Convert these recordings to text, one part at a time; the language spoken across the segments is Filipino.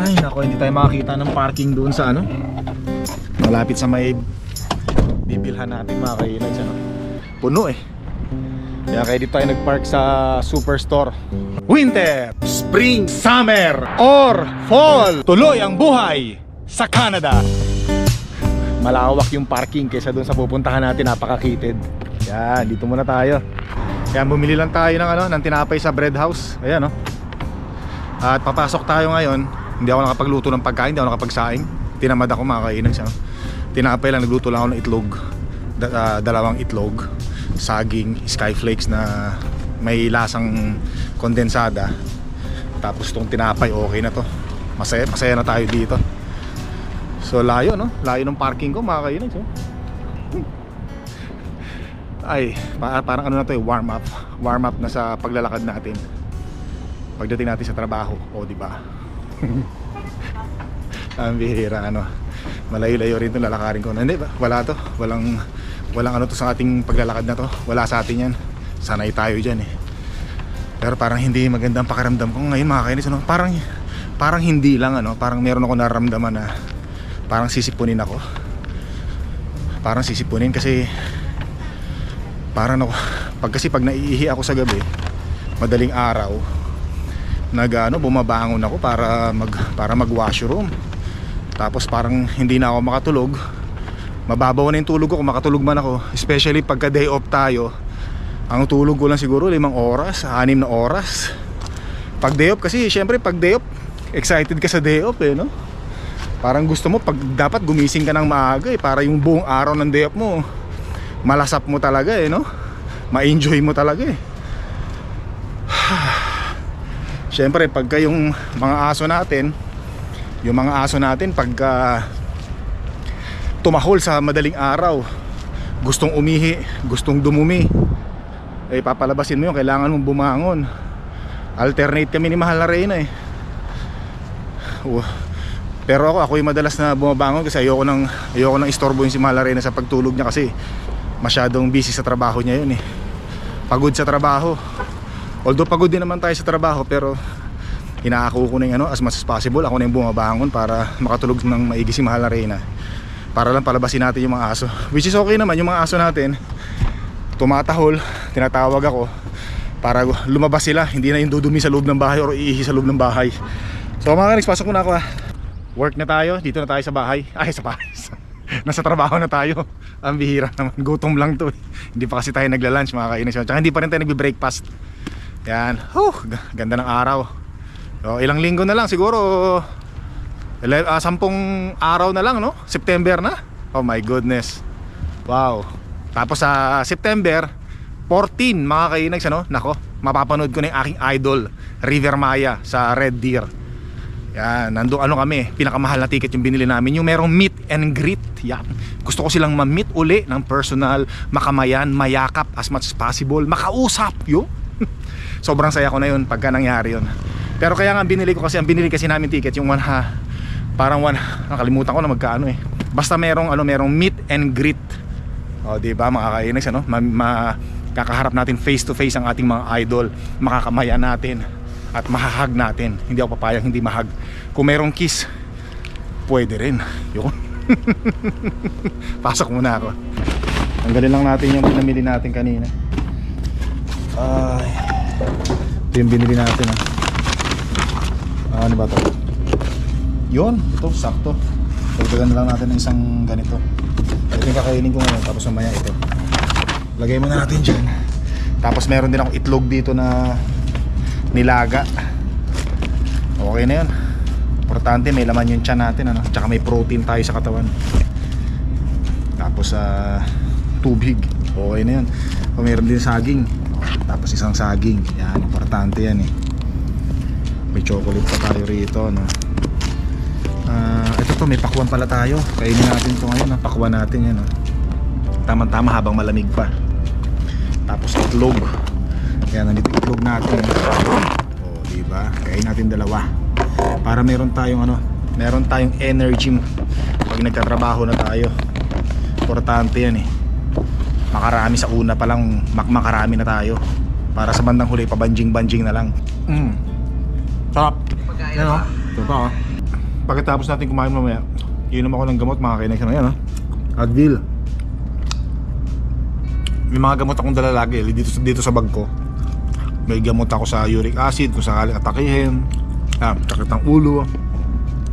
Ay nako, hindi tayo makakita ng parking doon sa ano? Malapit sa may bibilhan natin mga kainags ano? Puno eh. Kaya kaya dito tayo nagpark sa superstore. Winter, Spring, Summer, or Fall. Tuloy ang buhay sa Canada. Malawak yung parking kaysa doon sa pupuntahan natin napakakitid Yan, dito muna tayo. Kaya bumili lang tayo ng ano, ng tinapay sa bread house. Ayan oh. At papasok tayo ngayon. Hindi ako nakapagluto ng pagkain Hindi ako nakapagsaing. Tinamad ako makakainan siya. Tinapay lang Nagluto lang ako ng itlog. Da- ah, Dalawang itlog. Saging Skyflakes na May lasang kondensada. Tapos itong tinapay Okay na to. Masaya, masaya na tayo dito. So layo no? Layo ng parking ko makakainan siya ay, pa- parang ano na to eh, warm up. Warm up na sa paglalakad natin. Pagdating natin sa trabaho. O di ba? Ang bihira ano. Malayo-layo rin itong lalakarin ko. Hindi ba wala to. Walang walang ano to sa ating paglalakad na to. Wala sa atin yan. Sanay tayo dyan eh. Pero parang hindi magandang pakiramdam ko. Ngayon mga kainis ano. Parang parang hindi lang ano. Parang meron ako nararamdaman na parang sisipunin ako. Parang sisipunin kasi parang ako pag kasi pag naiihi ako sa gabi madaling araw nag ano bumabangon ako para mag para mag washroom tapos parang hindi na ako makatulog. Mababaw na yung tulog ko kung makatulog man ako. Especially pagka day off tayo ang tulog ko lang siguro limang oras anim na oras. Pag day off kasi syempre pag day off excited ka sa day off eh no? Parang gusto mo pag dapat gumising ka ng maaga eh para yung buong araw ng day off mo malasap mo talaga eh no? Ma-enjoy mo talaga eh. Siyempre pagka yung mga aso natin Yung mga aso natin pagka Tumahol sa madaling araw Gustong umihi Gustong dumumi Eh papalabasin mo yun. Kailangan mong bumangon. Alternate kami ni Mahal na Reyna eh. Uh, Pero ako, ako yung madalas na bumabangon Kasi ayoko nang, ayoko nang istorbo yung si Mahal na Reyna Sa pagtulog niya kasi Masyadong busy sa trabaho niya yun eh. Pagod sa trabaho. Although pagod din naman tayo sa trabaho pero inaako ko na yung ano as much as possible ako na yung bumabangon para makatulog ng maigi si Mahal na Reyna. Para lang palabasin natin yung mga aso. Which is okay naman yung mga aso natin tumatahol tinatawag ako para lumabas sila. Hindi na yung dudumi sa loob ng bahay or iihi sa loob ng bahay. So mga kanis pasok muna ako ah. Work na tayo dito na tayo sa bahay. Ay sa bahay nasa trabaho na tayo ang bihira naman gutom lang to eh. hindi pa kasi tayo nagla-lunch mga kainis tsaka hindi pa rin tayo nagbe-breakfast yan. G- ganda ng araw. So, ilang linggo na lang siguro. ah, sampung araw na lang, no? September na. Oh my goodness. Wow. Tapos sa September 14, mga kainags, ano? Nako, mapapanood ko na yung aking idol, River Maya sa Red Deer. Yan, nando ano kami, pinakamahal na ticket yung binili namin, yung merong meet and greet. Yan. Gusto ko silang ma-meet uli ng personal, makamayan, mayakap as much as possible, makausap, yo. sobrang saya ko na yun pagka nangyari yun pero kaya nga binili ko kasi ang binili kasi namin ticket yung one ha parang one nakalimutan ko na magkaano eh basta merong ano merong meet and greet o di ba mga kainags ano ma, ma- kakaharap natin face to face ang ating mga idol makakamaya natin at mahahag natin hindi ako papayang hindi mahag kung merong kiss pwede rin yun pasok muna ako tanggalin lang natin yung pinamili natin kanina ay ito yung binili natin ah. Ah, ano ba to? Yun, ito, sakto. Dagdagan na lang natin ng isang ganito. Ito yung kakainin ko ngayon, tapos mamaya ito. Lagay mo na natin dyan. Tapos meron din ako itlog dito na nilaga. Okay na yun. Importante may laman yung tiyan natin, ano? Tsaka may protein tayo sa katawan. Tapos sa tubig. Okay na yun. O meron din saging. Tapos isang saging. Yan, importante yan eh. May chocolate pa tayo rito, no. Ah, ito to, may pakwan pala tayo. Kainin natin to ngayon, ah. pakwan natin yan, no. Tama-tama habang malamig pa. Tapos itlog. Yan, nandito itlog natin. Oh, di ba? Kain natin dalawa. Para meron tayong ano, meron tayong energy pag nagtatrabaho na tayo. Importante yan eh. makarami sa una pa lang mak makarami na tayo para sa bandang huli pabanjing-banjing na lang mm. sarap yan o ito pa oh. pagkatapos natin kumain mamaya inom ako ng gamot mga kainex ano yan oh. Advil may mga gamot akong dala lagi eh, dito, dito sa bag ko may gamot ako sa uric acid kung sakaling atakihin. Ah, sakit ng ulo.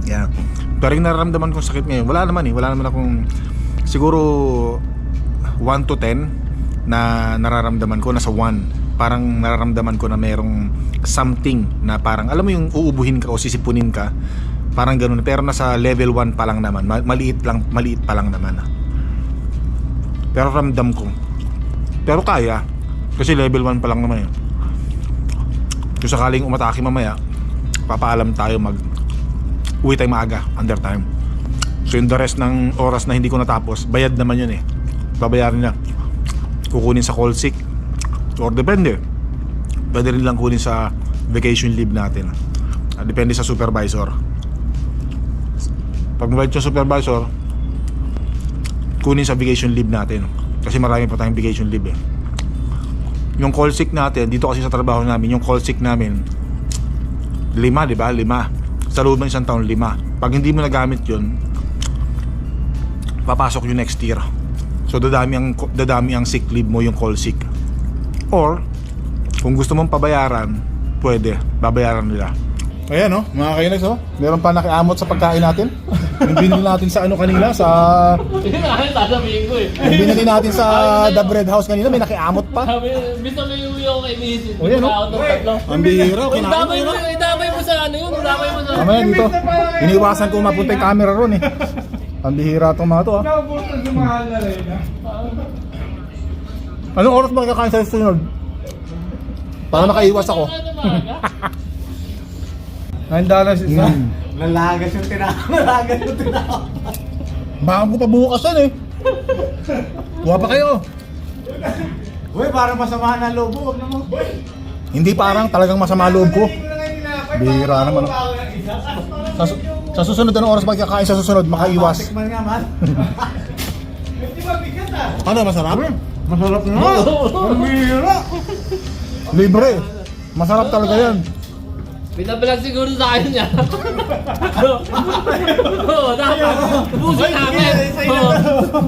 Yan pero yung nararamdaman kong sakit ngayon wala naman eh. Wala naman akong siguro 1 to 10 na nararamdaman ko nasa 1 parang nararamdaman ko na merong something na parang alam mo yung uubuhin ka o sisipunin ka parang ganun. Pero nasa level 1 pa lang naman. Ma- maliit lang maliit pa lang naman. Pero ramdam ko. Pero kaya kasi level 1 pa lang naman yun kung sakaling umatake mamaya papaalam tayo mag uwi tayo maaga under time. So yung the rest ng oras na hindi ko natapos bayad naman yun eh. Babayarin na kukunin sa call sick. Or depende. Pwede rin lang kunin sa vacation leave natin. Ah, depende sa supervisor. Pag mabait yung supervisor kunin sa vacation leave natin. Kasi marami pa tayong vacation leave eh yung call sick natin dito kasi sa trabaho namin yung call sick namin lima di ba? Lima. Sa loob ng isang taon lima. Pag hindi mo nagamit yun papasok yung next year. So dadami ang dadami ang sick leave mo yung call sick. Or kung gusto mong pabayaran pwede. Babayaran nila Ayan oh, mga kainex oh. Meron pa nakiamot sa pagkain natin. Yung binili natin sa ano kanila, sa... Sasabihin ko eh. Yung binili natin sa The Bread House kanina, may nakiamot pa. Sabi, bisa may uwi ako kay Mrs. O, yan, oh. Ako ng tatlo. Ang bihira, Uy, kinain damay mo mo, yun. idamay mo sa ano yun, idamay mo sa... Mamaya dito, iniwasan ko mapunta yung camera ron eh. Ang bihira itong mga to ah. Anong oras ba kakain sa susunod? Para makaiwas ako. Ano, maaga? Nine dollars isa. Mm. Lalagas yung tinako. Lalagas yung tinako. Baka ko pa bukas yan eh. Kuha pa kayo. Uy, para masama na loob mo. Huwag naman. Hindi parang talagang masama loob ko. Bihira naman. Sa, sa susunod anong oras ba kakain sa susunod? Makaiwas. Tikman nga man. Hindi ba bigat ah? Ano, masarap? Masarap na. Ang bihira. Libre. Masarap talaga yan. Binabalag siguro sa akin niya. Oo, dapat. Ubusin namin. Oo.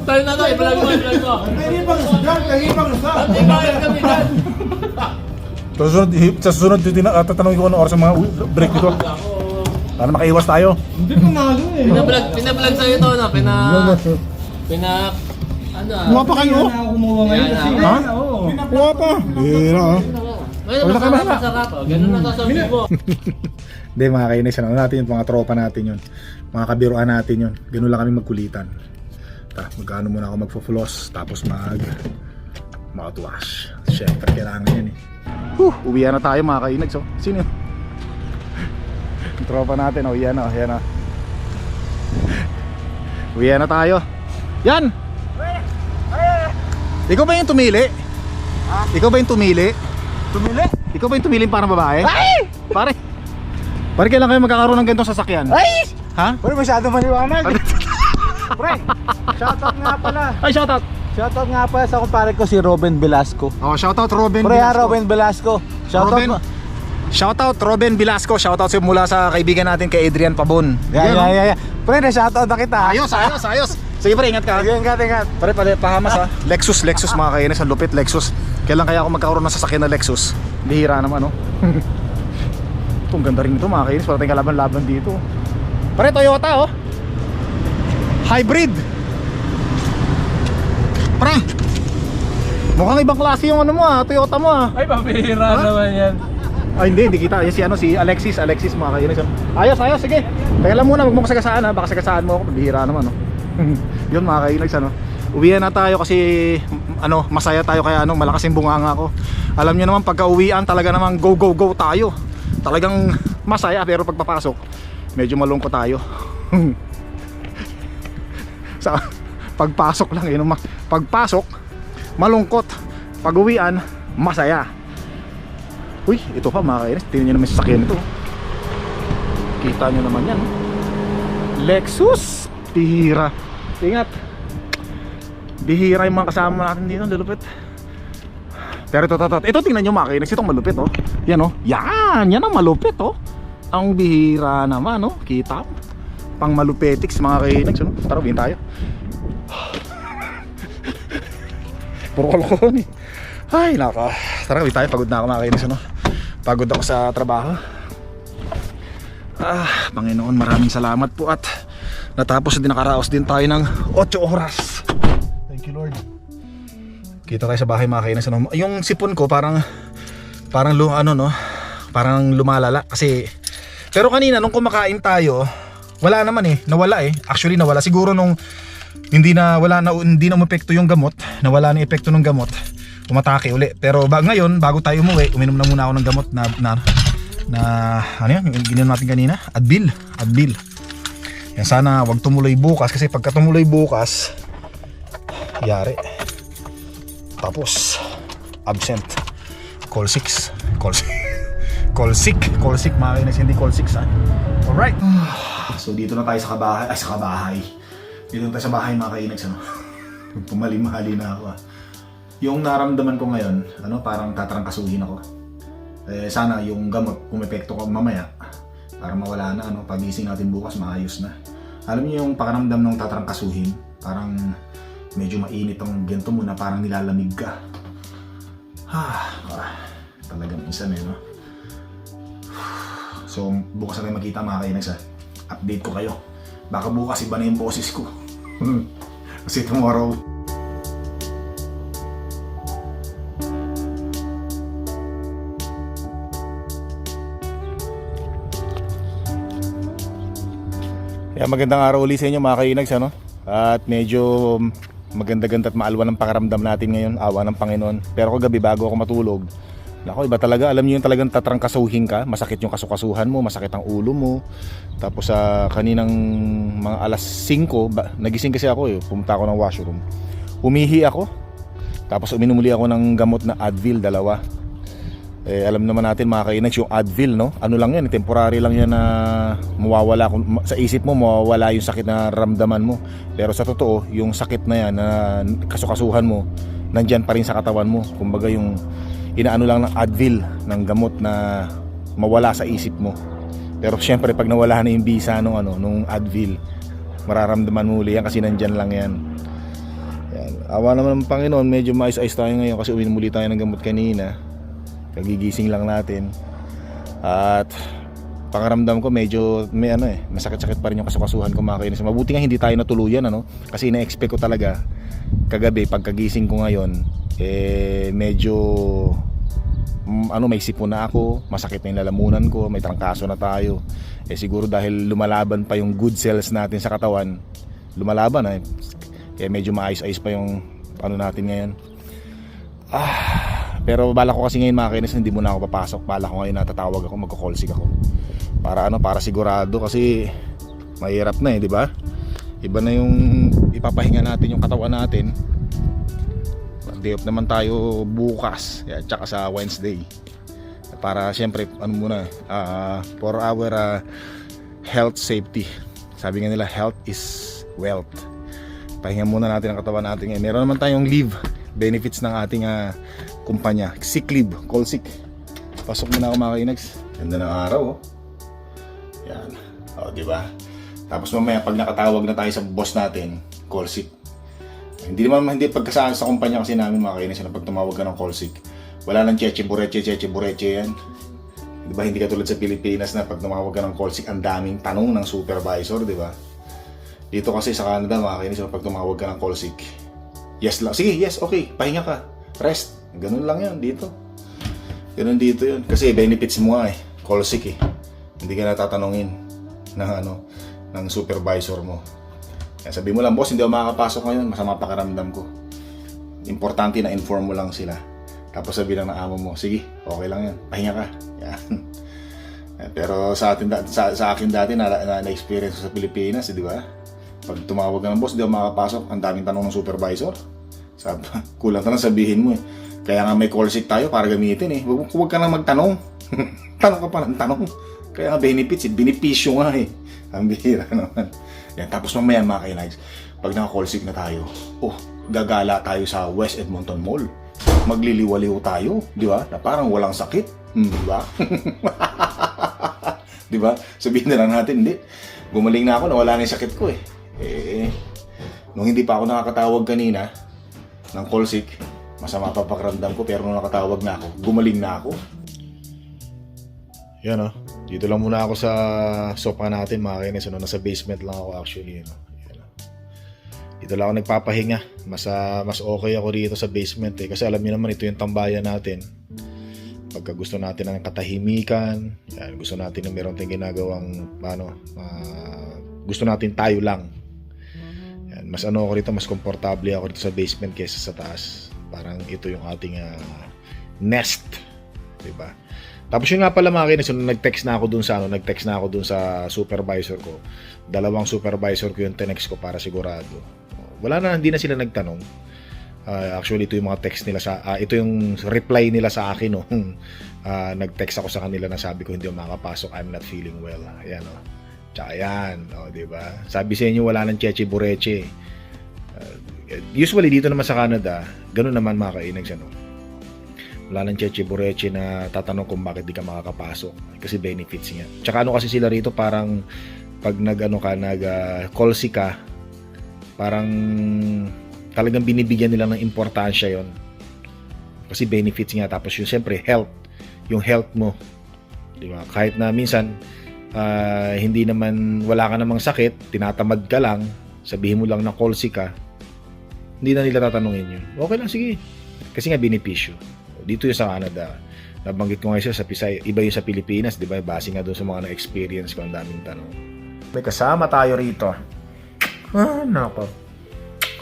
Tayo na to, ibalag mo, ibalag mo. Pwede pang isdan. Pwede pang isdan. At ibayad kami dyan. Sa susunod, sa susunod titina, uh, tatanungin ko ano oras ang mga wi- break dito. Para makaiwas tayo. Hindi pa malo eh. Binabalag, binabalag sa'yo to, no? Pina... Pina... Ano ah? Kuha pa kayo. Hindi na ako kumuha ngayon Yan, kasi. Ha? Oo. Kuha pa. Bihira oh. Ngayon, Wala ka masarap, ba? masarap. oh. Ganun na sasabihin mo. Hindi mga kainis, ano natin yun, mga tropa natin yun. Mga kabiruan natin yun. Ganun lang kami magkulitan. Ta, magkano muna ako magfo-floss, tapos mag mouthwash. Siyempre, kailangan yan eh. Huh, uwian na tayo mga kainags. Oh. Sino yun? Yung tropa natin, oh, yan oh, yan oh. Uwian na tayo. Yan! Ikaw ba yung tumili? Ikaw ba yung tumili? Tumili? Ikaw ba yung tumili para babae? Ay! Pare! Pare, kailan kayo magkakaroon ng ganitong sasakyan? Ay! Ha? Uy, masyado maliwanag. Pre, shoutout nga pala. Ay, shoutout! Shoutout nga pala sa kumpare ko si Robin Velasco. Oh, shoutout Robin Pre, ha, Velasco. Robin Velasco. Shoutout Robin, shoutout Robin Velasco. Shoutout sa mula sa kaibigan natin kay Adrian Pabon. Yeah, yeah, oh. yeah, yeah. Pre, na-shoutout na kita. Ayos, ayos, ayos. Sige pre, ingat ka. Sige, ingat, ingat. Pare, pare, pahamas ha. Lexus, Lexus mga kainis. Ang lupit, Lexus. Kailan kaya ako magkakaroon ng sasakyan na Lexus? Bihira naman, no? ito, ang ganda rin ito mga kainis. Wala tayong kalaban-laban dito. Pare, Toyota, oh. Hybrid. Pre, mukhang ibang klase yung ano mo ah, Toyota mo ah. Ay, pabihira naman yan. Ay hindi, hindi kita. Yan si ano si Alexis, Alexis mga kainis. Ayos, ayos, sige. Teka lang muna, wag mo kasagasaan ha. Baka sagasaan mo ako, bihira naman no. Yun mga kainis ano. Uwian na tayo kasi ano, masaya tayo kaya ano, malakas yung bunganga ko. Alam niyo naman pagka uwian talaga namang go go go tayo. Talagang masaya pero pagpapasok medyo malungkot tayo. Sa pagpasok lang yun, pagpasok malungkot. Pag uwian, masaya. Uy, ito pa mga kainis. Tingnan nyo naman yung sasakyan ito. Kita nyo naman yan. Lexus. Tira. Ingat. Bihira yung mga kasama natin dito, lulupit. Pero ito, ito, ito, ito tingnan nyo mga kainex, itong malupit oh. Yan oh, yan, yan ang malupit oh. Ang bihira naman oh, kita mo. Pang malupetix mga kainex, ano? Tara, uwiin tayo. Puro kalokohan eh. Ay, naka. Tara, uwi tayo. Pagod na ako mga kainis, ano? Pagod ako sa trabaho. Ah, Panginoon, maraming salamat po at natapos din nakaraos din tayo ng 8 oras. Lord. Kita tayo sa bahay mga kainis, ano? Yung sipon ko parang parang lu, ano no, parang lumalala kasi pero kanina nung kumakain tayo, wala naman eh, nawala eh. Actually nawala siguro nung hindi na wala na hindi na umepekto yung gamot, nawala na epekto ng gamot, umatake uli. Pero ba, ngayon, bago tayo umuwi, uminom na muna ako ng gamot na na, na ano yan, gininom natin kanina, Advil, Advil. Yan sana wag tumuloy bukas kasi pagka tumuloy bukas, yari. Tapos absent. Call 6. Call 6. call sick. Call sick mga kainis, hindi call 6 ha. Alright. So dito na tayo sa kabahay. Ay sa kabahay. Dito na tayo sa bahay mga kainags ano. Pumalimahali na ako ah. Yung naramdaman ko ngayon, ano parang tatrangkasuhin ako. Eh sana yung gamot pumepekto ko mamaya para mawala na ano pagising natin bukas maayos na. Alam niyo yung pakaramdam ng tatrangkasuhin, parang medyo mainit ang gento mo na parang nilalamig ka. Ah, ah talagang minsan eh no. So bukas na tayo magkita mga kainags ah. Update ko kayo. Baka bukas iba na yung boses ko. Kasi tomorrow, Kaya magandang araw ulit sa inyo mga kainags ano? At medyo maganda-ganda at maalwan ang pakaramdam natin ngayon, awa ng Panginoon. Pero kagabi bago ako matulog, Nako, iba talaga. Alam niyo yung talagang tatrangkasuhin ka. Masakit yung kasukasuhan mo, masakit ang ulo mo. Tapos sa kaninang mga alas 5, ba, nagising kasi ako eh. Pumunta ako ng washroom. Umihi ako. Tapos uminom ako ng gamot na Advil, dalawa. Eh, alam naman natin mga kainags, yung Advil, no? Ano lang yan, temporary lang yan na mawawala. Sa isip mo, mawawala yung sakit na ramdaman mo. Pero sa totoo, yung sakit na yan, na kasukasuhan mo, nandyan pa rin sa katawan mo. Kumbaga yung inaano lang ng Advil, ng gamot na mawala sa isip mo. Pero syempre, pag nawala na yung bisa nung, ano, nung Advil, mararamdaman mo uli yan kasi nandyan lang yan. Yan. Awa naman ng Panginoon, medyo mais-ayos tayo ngayon kasi uminom muli tayo ng gamot kanina. Kagigising lang natin. At pangaramdam ko medyo may ano eh, masakit-sakit pa rin yung kasukasuhan ko mga kainis. Mabuti nga hindi tayo natuluyan ano kasi ina-expect ko talaga kagabi pagkagising ko ngayon eh medyo mm, ano may sipon na ako, masakit na yung lalamunan ko, may trangkaso na tayo. Eh siguro dahil lumalaban pa yung good cells natin sa katawan, lumalaban eh. Kaya medyo maayos-ayos pa yung ano natin ngayon. Ah, pero bala ko kasi ngayon mga kainis, hindi muna ako papasok. Bala ko ngayon natatawag ako, magko-call sick ako. Para ano, para sigurado kasi mahirap na eh, di ba? Iba na yung ipapahinga natin yung katawan natin. Day off naman tayo bukas, yeah, tsaka sa Wednesday. Para siyempre, ano muna, ah, for our ah, health safety. Sabi nga nila, health is wealth. Pahinga muna natin ang katawan natin ngayon. Meron naman tayong leave benefits ng ating ah, kumpanya. Sick leave, call sick. Pasok muna ako mga kainags. Ganda ng araw oh. Yan. O, di ba? Tapos mamaya pag nakatawag na tayo sa boss natin, call sick. Hindi naman hindi pagkasaan sa kumpanya kasi namin mga kainis na pag tumawag ka ng call sick. Wala nang cheche bureche cheche bureche yan. Di ba hindi katulad sa Pilipinas na pag tumawag ka ng call sick ang daming tanong ng supervisor, di ba? Dito kasi sa Canada mga kainis pag tumawag ka ng call sick. Yes lang. Sige, yes, okay. Pahinga ka. Rest. Ganun lang yan dito. Ganun dito yun. Kasi benefits mo nga eh. Call sick eh. Hindi ka natatanungin ng ano ng supervisor mo. Kaya sabi mo lang, boss, hindi ako makakapasok ngayon. Masama pakiramdam ko. Importante na inform mo lang sila. Tapos sabi lang ng amo mo, sige, okay lang yan. Pahinga ka. Yan. Pero sa atin sa, sa akin dati na, na, na experience sa Pilipinas, eh, di ba? Pag tumawag ka ng boss, hindi ako makakapasok. Ang daming tanong ng supervisor. Sab kulang ka lang sabihin mo eh. Kaya nga may call sheet tayo para gamitin eh. Huwag, huwag ka lang magtanong. tanong ka pa ng tanong. Kaya nga benefits eh. Benepisyo nga eh. Ang bihira naman. Yan. Tapos mamaya mga kainags, pag naka-call sick na tayo, oh, gagala tayo sa West Edmonton Mall. Magliliwaliw tayo, di ba? Na parang walang sakit, Hmm, di ba? di ba? Sabihin na lang natin, hindi. Gumaling na ako, nawala na yung sakit ko eh. Eh, nung hindi pa ako nakakatawag kanina ng call sick, masama pa pakiramdam ko pero nung nakatawag na ako, gumaling na ako. Yan oh. Dito lang muna ako sa sopa natin mga kainis. Ano, nasa basement lang ako actually. Ano. Yan, oh. Dito lang ako nagpapahinga. Mas, ah, mas okay ako dito sa basement eh. Kasi alam niyo naman ito yung tambayan natin. Pagka gusto natin ng katahimikan, yan, gusto natin na meron tayong ginagawang ano, ah, gusto natin tayo lang. Mas ano ako rito, mas komportable ako rito sa basement kaysa sa taas. Parang ito yung ating ah, nest. 'Di ba? Tapos yun nga pala mga kinis, nag-text na ako dun sa ano, nag-text na ako dun sa supervisor ko. Dalawang supervisor ko yung tinext ko para sigurado. Wala na, hindi na sila nagtanong. Ah, actually, ito yung mga text nila sa, ah, ito yung reply nila sa akin no. Ah, nag-text ako sa kanila na sabi ko hindi ako makapasok, I'm not feeling well. Ayan oh. Tsaka yan, oh, di ba? Sabi sa inyo wala nang cheche bureche. Ah, usually dito naman sa Canada, ganun naman mga kainags ano wala nang cheche bureche na tatanong kung bakit di ka makakapasok kasi benefits niya. Tsaka ano kasi sila rito parang pag nag ano ka nag ah, si ka parang talagang binibigyan nila ng importansya yon kasi benefits nga tapos yung siyempre health yung health mo di ba kahit na minsan ah, hindi naman wala ka namang sakit tinatamad ka lang sabihin mo lang na call si ka hindi na nila tatanungin yun. Okay lang sige. Kasi nga benepisyo. Dito yung sa Canada. Nabanggit ko nga isa sa Pisay iba yung sa Pilipinas di ba? Base nga doon sa mga na-experience ko ang daming tanong. May kasama tayo rito. Ah nako.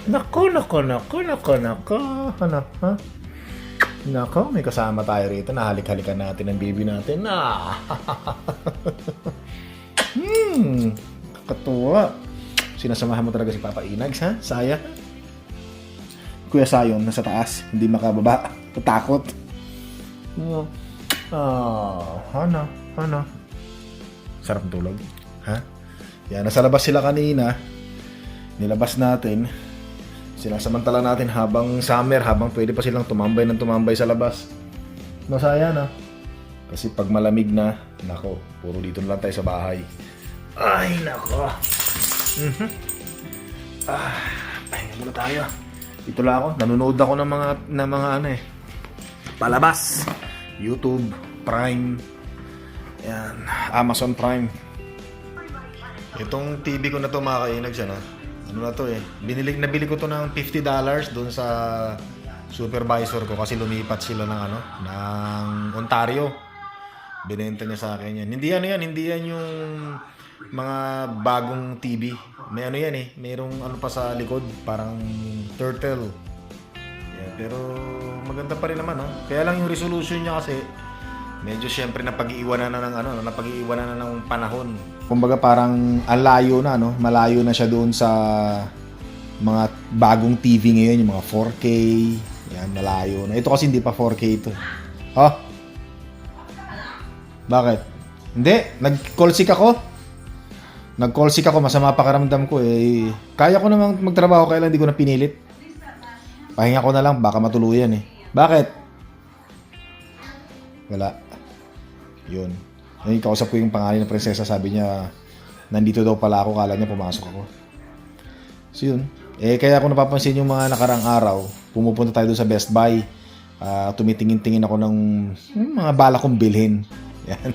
Nako nako nako nako nako. Ano ha Nako, may kasama tayo rito. Nahalik-halikan natin ang baby natin. Ah. hmm, katuwa. Sinasamahan mo talaga si Papa Inags, ha? Saya? Kuya Sayon, nasa taas. Hindi makababa. Tatakot. Ah, ano? Ano? Sarap tulog. Ha? Yan, nasa labas sila kanina. Nilabas natin. Sinasamantala natin habang summer, habang pwede pa silang tumambay ng tumambay sa labas. Masaya na. Kasi pag malamig na, nako, puro dito na lang tayo sa bahay. Ay, nako. Mhm. Ah, pahinga muna tayo. Ito lang ako, nanonood ako ng mga ng mga ano eh. Palabas. YouTube, Prime, yan, Amazon Prime. Itong TV ko na to mga kainag siya na. Ano na to eh. Binili, nabili ko to ng $50 doon sa supervisor ko kasi lumipat sila ng ano, ng Ontario. Binenta niya sa akin yan. Hindi ano yan, hindi yan yung mga bagong TV. May ano yan eh, mayroong ano pa sa likod, parang turtle. Yeah, pero maganda pa rin naman, no? Kaya lang yung resolution niya kasi medyo syempre napag-iiwanan na ng ano, napag-iiwanan na ng panahon. Kumbaga parang ang layo na, no? Malayo na siya doon sa mga bagong TV ngayon, yung mga 4K. Yan, malayo na. Ito kasi hindi pa 4K ito. Oh. Bakit? Hindi, nag-call sick ako. Nag-call sick ako, masama pakiramdam ko eh. Kaya ko namang magtrabaho, kaya lang hindi ko na pinilit. Pahinga ko na lang, baka matuluyan eh. Bakit? Wala. Yun. Ngayon, kausap ko yung pangalan ng prinsesa, sabi niya, nandito daw pala ako, kala niya pumasok ako. So yun. Eh, kaya ako napapansin yung mga nakarang araw, pumupunta tayo doon sa Best Buy. Ah, tumitingin-tingin ako ng hmm, mga bala kong bilhin. Yan.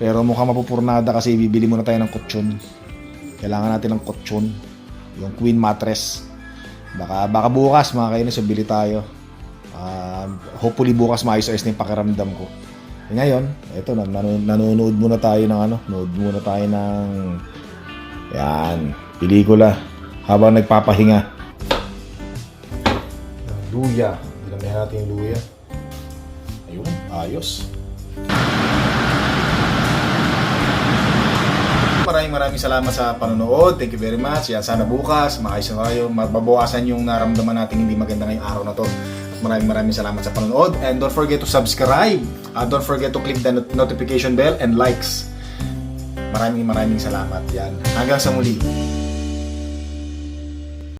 Pero mukhang mapupurnada kasi bibili muna tayo ng kutsyon. Kailangan natin ng kutsyon. Yung queen mattress. Baka, baka bukas mga kainis, bili tayo. Ah, hopefully bukas maayos-ayos na yung pakiramdam ko. Ngayon, eto, nan- nan- nanonood muna tayo ng ano, nood muna tayo ng yan, pelikula habang nagpapahinga. Luya. Dinamihan natin yung luya. Ayun, ayos. Maraming maraming salamat sa panonood. Thank you very much. Yan, sana bukas, maayos na tayo. Mababawasan yung naramdaman natin hindi maganda ngayong araw na to. Maraming maraming salamat sa panonood. And don't forget to subscribe. Uh, don't forget to click the not- notification bell and likes. Maraming maraming salamat. Yan. Hanggang sa muli.